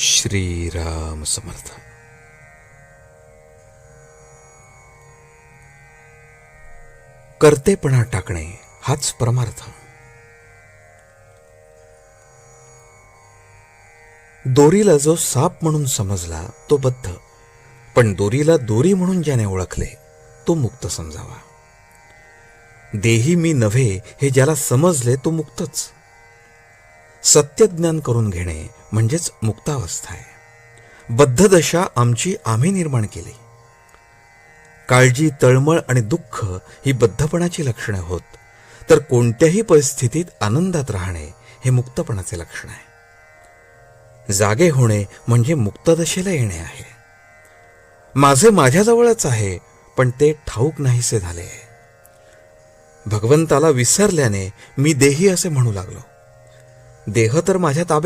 श्रीराम समर्थ. कर्तेपणा टाकणे हाच परमार्थ. दोरीला जो साप म्हणून समजला तो बद्ध. पण दोरीला दोरी म्हणून ज्याने ओळखले तो मुक्त समजावा. देही मी नव्हे हे ज्याला समजले तो मुक्तच. सत्यज्ञान करून घेणे म्हणजेच मुक्तावस्था आहे. बद्धदशा आमची आम्ही निर्माण केली. काळजी तळमळ आणि दुःख ही बद्धपणाची लक्षणे होत तर कोणत्याही परिस्थितीत आनंदात राहणे हे मुक्तपणाचे लक्षण आहे. जागे होणे म्हणजे मुक्तदशेला येणे आहे. माझे माझ्याजवळच आहे पण ते ठाऊक नाहीसे झाले आहे. भगवंताला विसरल्याने मी देही असे म्हणू लागलो. देह तर माझ्या ताब्यात